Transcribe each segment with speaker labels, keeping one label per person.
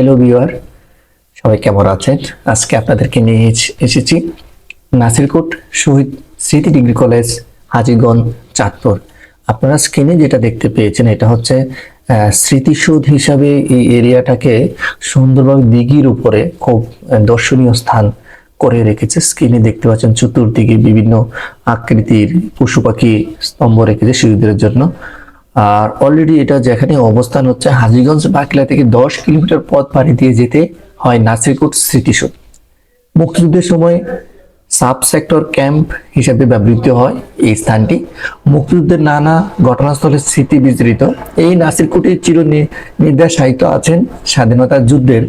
Speaker 1: Hello viewer সবাই কেমন আছেন? আজকে আপনাদেরকে নিয়ে এসেছি নাসিরকোট শহীদ স্মৃতি ডিগ্রি কলেজ, হাজিগঞ্জ, চাঁদপুর। আপনারা স্ক্রিনে যেটা দেখতে পেয়েছেন, এটা হচ্ছে স্মৃতিসৌধ হিসাবে এই এরিয়াটাকে সুন্দরভাবে দিঘির উপরে খুব দর্শনীয় স্থান করে রেখেছে। স্ক্রিনে দেখতে পাচ্ছেন, চতুর্দিকে বিভিন্ন আকৃতির পশু পাখি স্তম্ভ রেখেছে শিশুদের জন্য। আর অলরেডি এটা যেখানে অবস্থান হচ্ছে হাজিগঞ্জ বাকলা থেকে দশ কিলোমিটার পথ পাড়ি দিয়ে যেতে হয় নাসিরকোট স্মৃতিসৌধ মুক্তিযুদ্ধের সময় সাব সেক্টর ক্যাম্প হিসাবে ব্যবহৃত হয় এই স্থানটি। মুক্তিযুদ্ধের নানা ঘটনাস্থলের স্মৃতি বিজড়িত এই নাসিরকোটের চির নির্দেশায়িত আছেন স্বাধীনতা যুদ্ধের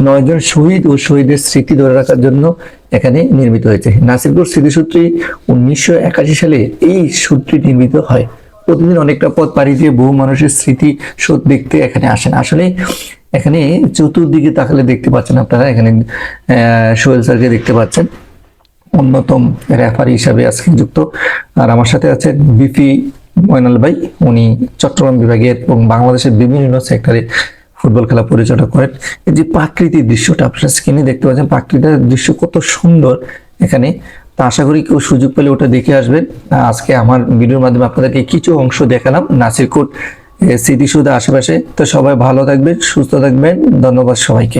Speaker 1: নয়জন শহীদ ও শহীদের স্মৃতি ধরে রাখার জন্য এখানে নির্মিত হয়েছে। নাসিরকোট স্মৃতিসূত্রটি উনিশশো একাশি সালে এই সূত্রটি নির্মিত হয়। প্রতিদিন অনেকটা পথ পাড়ি দিয়ে বহু মানুষের স্মৃতি শোধ দেখতে এখানে আসেন। আসলে এখানে চতুর্দিকে তাকালে দেখতে পাচ্ছেন আপনারা, এখানে সোহেল স্যারকে দেখতে পাচ্ছেন। অন্যতম রেফারি হিসাবে আজকে যুক্ত। আর আমার সাথে আছেন বিপি ময়নাল ভাই। উনি চট্টগ্রাম বিভাগের এবং বাংলাদেশের বিভিন্ন সেক্টরে ফুটবল খেলা পরিচালনা করেন। এই যে প্রাকৃতিক দৃশ্যটা আপনারা স্ক্রিনে দেখতে পাচ্ছেন, প্রাকৃতিক দৃশ্য কত সুন্দর এখানে। তা আশা করি কেউ সুযোগ পেলে ওটা দেখে আসবেন। আজকে আমার ভিডিওর মাধ্যমে আপনাদেরকে কিছু অংশ দেখালাম নাসিরকোট এ, স্মৃতিসৌধের আশেপাশে। তো সবাই ভালো থাকবেন সুস্থ থাকবেন ধন্যবাদ সবাইকে।